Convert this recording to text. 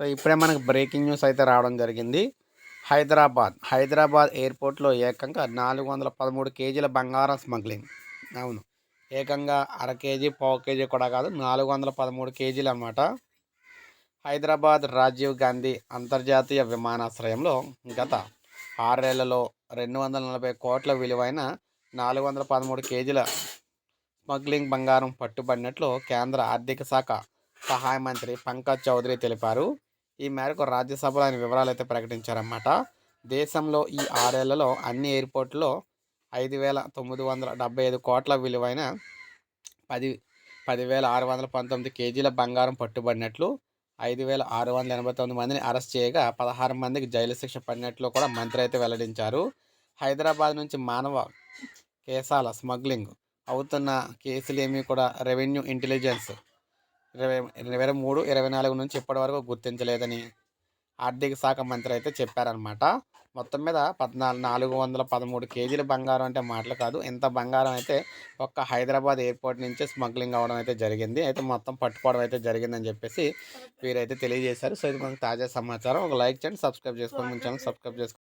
So ఇప్పుడే మనకు breaking news అయితే రావడం జరిగింది. హైదరాబాద్ హైదరాబాద్ ఎయిర్పోర్ట్లో ఏకంగా నాలుగు వందల పదమూడు కేజీల బంగారం స్మగ్లింగ్. అవును. ఏకంగా అర కేజీ పావు కేజీ కూడా కాదు నాలుగు వందల పదమూడు కేజీలు అన్నమాట. హైదరాబాద్ రాజీవ్ గాంధీ అంతర్జాతీయ విమానాశ్రయంలో గత ఆరేళ్ళలో రెండు వందల నలభై కోట్ల విలువైన నాలుగు వందల పదమూడు కేజీల స్మగ్లింగ్ బంగారం పట్టుబడినట్లు కేంద్ర ఆర్థిక శాఖ సహాయ మంత్రి పంకజ్ చౌదరి తెలిపారు. ఈ మేరకు రాజ్యసభలో ఆయన వివరాలు అయితే ప్రకటించారన్నమాట. దేశంలో ఈ ఆరేళ్ళలో అన్ని ఎయిర్పోర్ట్లో ఐదు వేల తొమ్మిది వందల డెబ్బై ఐదు కోట్ల విలువైన పది పదివేల ఆరు వందల పంతొమ్మిది కేజీల బంగారం పట్టుబడినట్లు ఐదు వేల ఆరు వందల ఎనభై తొమ్మిది మందిని అరెస్ట్ చేయగా పదహారు మందికి జైలు శిక్ష పడినట్లు కూడా మంత్రి అయితే వెల్లడించారు. హైదరాబాద్ నుంచి మానవ కేసాల స్మగ్లింగ్ అవుతున్న కేసులు ఏమీ కూడా రెవెన్యూ ఇంటెలిజెన్స్ ఇరవై ఇరవై మూడు ఇరవై నాలుగు నుంచి ఇప్పటి వరకు గుర్తించలేదని ఆర్థిక శాఖ మంత్రి అయితే చెప్పారనమాట మొత్తం మీద పద్నాలుగు నాలుగు వందల పదమూడు కేజీల బంగారం అంటే మాటలు కాదు. ఇంత బంగారం అయితే ఒక్క హైదరాబాద్ ఎయిర్పోర్ట్ నుంచే స్మగ్లింగ్ అవ్వడం అయితే జరిగింది. అయితే మొత్తం పట్టుకోవడం అయితే జరిగిందని చెప్పేసి వీరైతే తెలియజేశారు. సో ఇది మనకు తాజా సమాచారం. ఒక లైక్ చేయండి సబ్స్క్రైబ్ చేసుకోండి. మన ఛానల్ సబ్స్క్రైబ్ చేసుకోండి.